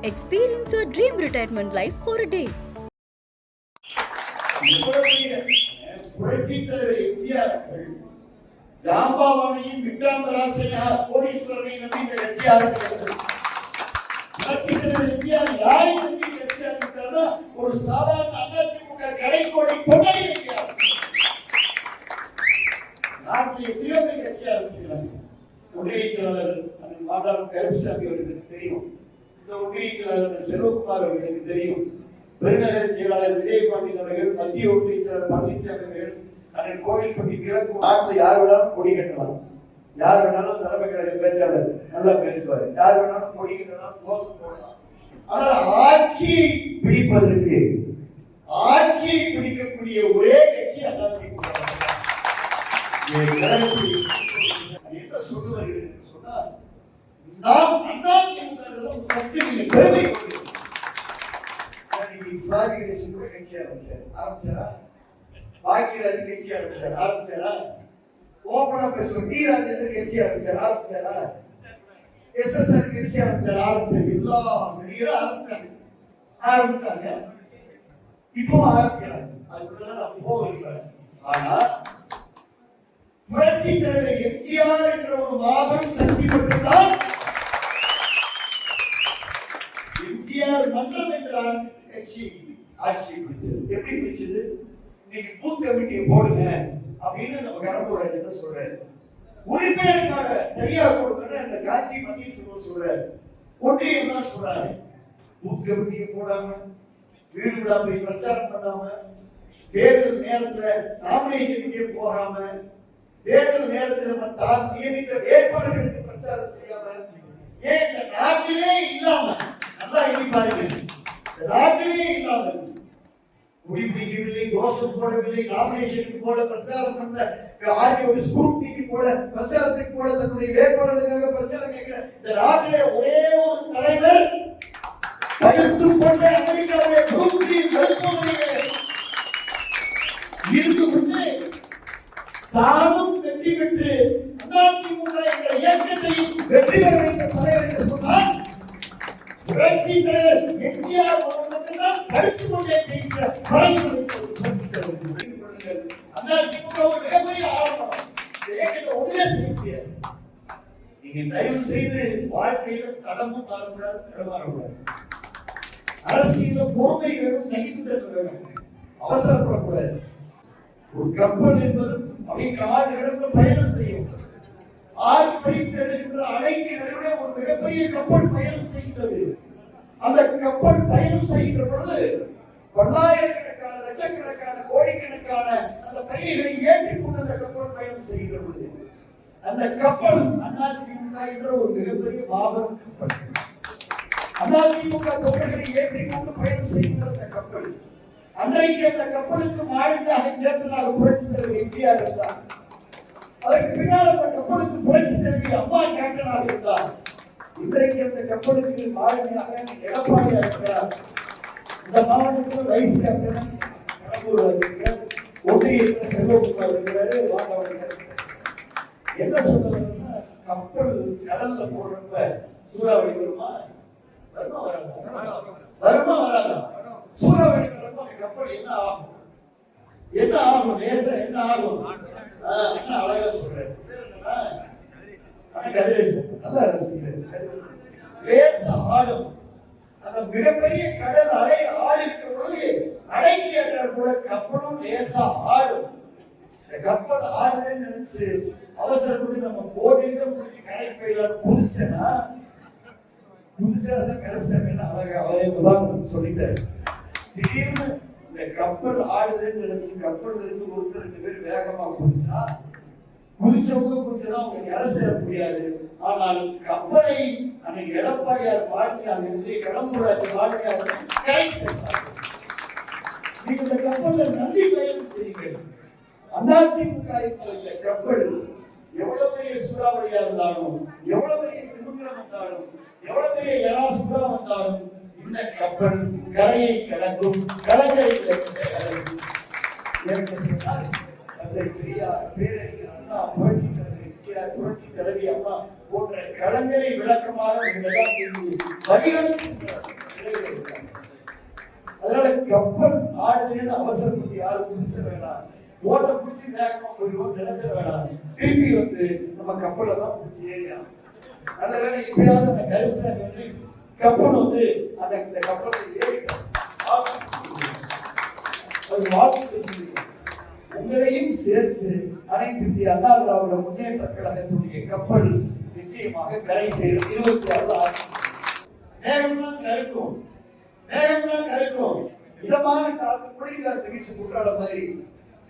Experience your dream retirement life for day day. தலைவர் எம்ஜிஆர் கோடீஸ்வரனையும் நம்பி இந்த கட்சி எம்ஜிஆர் யாரை நம்பி கட்சி ஆரம்பித்தார்னா ஒரு சாதாரண அதிமுக கடைக்கோடி தொண்டை எம்ஜிஆர் நாட்டில் எத்தனையோ பேர் கட்சி ஆரம்பிச்சிருக்காங்க ஒன்றிய செயலாளர் அண்ணன் கருப்புசாமி அவர்களுக்கு தெரியும். இந்த ஒன்றிய செல்வகுமார் அவர்களுக்கு தெரியும். பெருநகர செயலாளர் விஜயபாண்டியன் அவர்கள் மத்திய ஒன்றிய செயலாளர் பழனிசாமி அவர்கள் அண்ணன் கோவில்பட்டி கிழக்கு நாட்டில் யார் வேணாலும் கொடி கட்டலாம். யார் வேணாலும் தலைமை கழக பேச்சாளர் நல்லா பேசுவார். யார் வேணாலும் கொடி கட்டலாம் கோஷம் போடலாம். ஆனால் ஆட்சி பிடிப்பதற்கு ஆட்சி பிடிக்கக்கூடிய ஒரே கட்சி அதிமுக. என் கழகத்தில் என்ன சொல்ல சொன்னால், நாம் அதிமுகவிடம் first நீங்க பெருமை கொள்ளுங்கள். இன்னைக்கு சிவாஜி கணேசன் கூட கட்சி ஆரம்பிச்சார். ஆரம்பிச்சாரா? பாக்கியராஜ் கட்சி ஆரம்பிச்சார். ஆரம்பிச்சாரா? ஓப்பனா பேசுவோம். டி. ராஜேந்தர் கட்சி ஆரம்பிச்சார். ஆரம்பிச்சாரா? SSR கட்சி ஆரம்பிச்சார். ஆரம்பிச்சார். எல்லா நடிகரும் ஆரம்பிச்சாங்க. ஆரம்பிச்சாங்க. இப்போ ஆரம்பிக்கிறாங்க. அதுக்குள்ள நான் போகவில்லை. ஆனா புரட்சி தலைவர் எம்ஜிஆர் என்ற ஒரு மாபெரும் சக்தி மட்டும்தான் பிடிச்சது இன்னைக்கு பூத் கமிட்டியை போடுங்க அப்படின்னு நம்ம கடம்பூராஜ் என்ன சொல்றாரு. உறுப்பினருக்காக சரியா கொடுக்கணும் அந்த காஞ்சி பன்னீர்செல்வம் சொல்றாரு. ஒன்றியம் தான் சொல்றாரு. பூத் கமிட்டியை போடாம வீடு விழா போய் பிரச்சாரம் பண்ணாம தேர்தல் நேரத்துல நாமினேஷனுக்கே போகாம தேர்தல் நேரத்தில் நம்ம தான் நியமித்த வேட்பாளர்களுக்கு பிரச்சாரம் செய்யாம ஏன் இந்த நாட்டிலே இல்லாம நல்லா எண்ணி பாருங்க. நாட்டிலே இல்லாம குடிபிடிக்கவில்லை கோஷம் போடவில்லை நாமினேஷனுக்கு போல பிரச்சாரம் பண்ணல ஆர்டிஓ ஸ்கூட்டிக்கு போல பிரச்சாரத்துக்கு போல தன்னுடைய வேட்பாளர்களுக்காக பிரச்சாரம் கேட்கல இந்த நாட்டிலே ஒரே ஒரு தலைவர் தடுத்து கொண்ட அமெரிக்காவுடைய குரூப்டி மருத்துவமனைகளை இருந்து கொண்டு தானும் வெற்றி பெற்று அதிமுக என்ற இயக்கத்தையும் வெற்றி பெற வைத்த தலைவர் என்று சொன்னால் புரட்சி தலைவர் எம்ஜிஆர் அவர்கள் மட்டும்தான் கொண்டே பேசுகிற பழங்கள் அதிமுக ஒரு மிகப்பெரிய ஆரம்பம் இந்த ஒன்றே செய்ய முடியாது நீங்க தயவு செய்து வாழ்க்கையில தடமும் தரக்கூடாது தடமாறக்கூடாது அரசியல பொறுமை வேணும் சகிப்புத்தன்மை வேணும் அவசரப்படக்கூடாது ஒரு கப்பல் என்பது அப்படியே ஆறு இடத்துல பயணம் செய்யும் ஆறு படித்தெழுகின்ற அணைக்கு நடுவே ஒரு மிகப்பெரிய கப்பல் பயணம் செய்கிறது. அந்த கப்பல் பயணம் செய்கிற பொழுது பல்லாயிரக்கணக்கான லட்சக்கணக்கான கோடிக்கணக்கான அந்த பயணிகளை ஏற்றிக்கொண்டு அந்த கப்பல் பயணம் செய்கிற பொழுது அந்த கப்பல் அதிமுக என்ற ஒரு மிகப்பெரிய மாபெரும் கப்பல். அதிமுக தொண்டர்களை ஏற்றிக்கொண்டு பயணம் செய்கிற அந்த கப்பல். அன்றைக்கு அந்த கப்பலுக்கு மாழ்ந்தாக கேட்டதாக புரட்சி தலைவர் எம்ஜிஆர் இருந்தார். அதற்கு பின்னால் அந்த கப்பலுக்கு புரட்சி தலைவி அம்மா கேப்டனாக இருந்தார். இன்றைக்கு அந்த கப்பலுக்கு மாழ்ந்தாக எடப்பாடியாக இருக்கிறார் இந்த மாவட்டத்தில் வைஸ் கேப்டன் கடம்பூர் இருக்கிறார் ஒன்றியத்தில் செல்வகுமார் இருக்கிறாரு. வாங்க என்ன சொல்றதுன்னா கப்பல் கடல்ல போடுறப்ப சூறாவளி வருமா வருமா வராதா? வருமா வராதா? சூறாவளி வரப்ப அந்த கப்பல் என்ன ஆகும்? என்ன ஆகும்? லேச என்ன ஆகும்? ஆ, என்ன அழகா சொல்றேன் ஆ, கதிரேசன் நல்லா ரசிக்கிறேன் லேச ஆடும் அந்த மிகப்பெரிய கடல் அலை ஆடிக்கிற பொழுது அடைக்கு ஏற்ற கூட கப்பலும் லேசா ஆடும் இந்த கப்பல் ஆடுதுன்னு நினைச்சு அவசரப்பட்டு நம்ம போட்டிட்டு முடிச்சு கரைக்கு போயிடலாம் குதிச்சேன்னா குதிச்சாதான் கருப்பசாமி என்ன அழகா அவரே உதாரணம் சொல்லிட்டாரு திடீர்னு இந்த கப்பல் ஆடுதுன்னு நினைச்சு கப்பல் இருந்து ஒருத்தர் ரெண்டு பேர் வேகமா குதிச்சா குதிச்சவங்க குதிச்சதான் அவங்க கரை சேர முடியாது. ஆனால் கப்பலை அன்னைக்கு எடப்பாடியார் வாழ்க்கை அது வந்து கடம்பூராட்சி வாழ்க்கை கரை சேர்த்தார் நீங்க இந்த கப்பல்ல நன்றி பயணம் செய்யுங்கள். அதிமுக இந்த கப்பல் எவ்வளவு பெரிய சூறாவளியா இருந்தாலும் எவ்வளவு பெரிய திமுகம் வந்தாலும் எவ்வளவு பெரிய யரா சூறா வந்தாலும் இந்த கப்பல் கரையை கடக்கும் கலங்கரை கடக்கும். எனக்கு சொன்னால், அந்த பெரியார் பேரறிஞர் அண்ணா புரட்சி தலைவர் புரட்சி தலைவி அம்மா போன்ற கலைஞரை விளக்கமாக அதனால கப்பல் ஆடுதுன்னு அவசரப்பட்டு யாரும் பிடிச்ச வேணாம் ஓட்ட பிடிச்சி வேகமா போயிடுவோம் நினைச்ச வேணாம் திருப்பி வந்து நம்ம கப்பலை தான் பிடிச்சி ஏறியாம் நல்ல வேலை இப்பயாவது அந்த கருசாமி வந்து கப்பல் வந்து அந்த இந்த கப்பலை ஏறி வாழ்க்கை வாழ்த்து உங்களையும் சேர்த்து அனைத்து இந்திய அண்ணா திராவிட முன்னேற்ற கழகத்துடைய கப்பல் நிச்சயமாக கரை சேரும். இருபத்தி ஆறு ஆகும் மேகம்லாம் கருக்கும். மேகம்லாம் கருக்கும். இதமான காத்து குளிர்காத்து வீசி குற்றால மாதிரி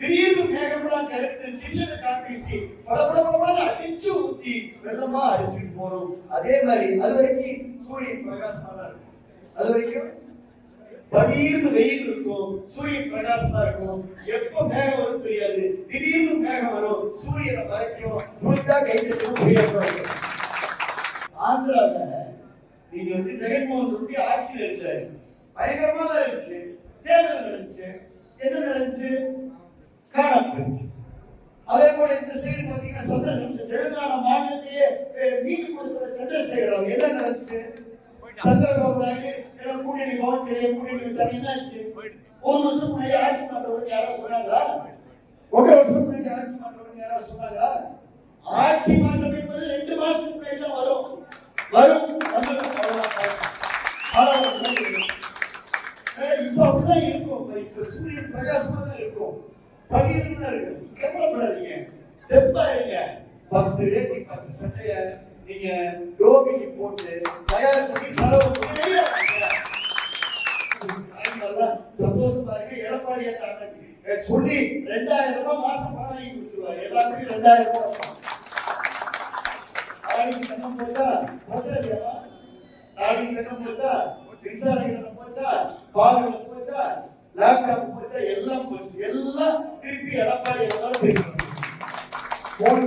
திடீர்னு மேகம்லாம் கருத்து சில்லுன்னு காத்து வீசி படபடபடமான அடிச்சு ஊத்தி வெள்ளமா அடிச்சுட்டு போறோம். அதே மாதிரி அது வரைக்கும் சூரியன் பிரகாசமா இருக்கும். அது வரைக்கும் படீர்னு வெயில் இருக்கும் சூரியன் பிரகாசமா இருக்கும். எப்ப மேகம் வரும் தெரியாது. திடீர்னு மேகம் வரும் சூரியனை மறைக்கும். முடிந்தா கை தட்டும் ஆந்திரால நீங்க வந்து ஜெகன்மோகன் ரெட்டி ஆட்சியில் இருக்காரு பயங்கரமா தான் இருந்துச்சு. தேர்தல் நடந்துச்சு. என்ன நடந்துச்சு? காணாம போயிடுச்சு. அதே போல இந்த சைடு பாத்தீங்கன்னா சந்திரசேகர் தெலுங்கானா மாநிலத்தையே அஹ், மீட்டு கொடுத்த சந்திரசேகர் என்ன நடந்துச்சு? சந்திரபாபு நாயுடு என்ன கூட்டணி பவன் கிடையாது கூட்டணி வச்சாங்க ஒரு வருஷம் முன்னாடி ஆட்சி மாற்றவங்க யாராவது சொன்னாங்களா? ஒன்றரை வருஷம் முன்னாடி ஆட்சி மாற்றவங்க யாராவது சொன்னாங்களா? ஆட்சி மாற்றம் என்பது ரெண்டு மாசத்துக்கு முன்னாடி தான் வரும். வரும். இப்ப அப்படிதான் இருக்கும். இப்ப சூரியன் பிரகாசமா தான் இருக்கும். பகிர்ந்து தான் இருக்கும். கவலைப்படாதீங்க. தெப்பா இருங்க. பத்து வேட்டி பத்து சட்டைய நீங்க யோகிக்கு போட்டு தயார் பண்ணி செலவு பண்ணி வெளியே சந்தோஷமா இருக்கு. எடப்பாடி அண்ணா சொல்லி ரெண்டாயிரம் ரூபாய் மாசம் பணம் வாங்கி கொடுத்துருவாரு எல்லாத்துக்கும் ரெண்டாயிரம் ரூபாய் நாளைக்கு கண்ணம் போச்சா போச்சா இல்லையாமா நாளைக்கு கண்ணம் போச்சா மின்சார கண்ணம் போச்சா பால் போச்சா லேப்டாப் போச்சா எல்லாம் போச்சு. எல்லாம் திருப்பி எடப்பாடி எல்லாம் திருப்பி போன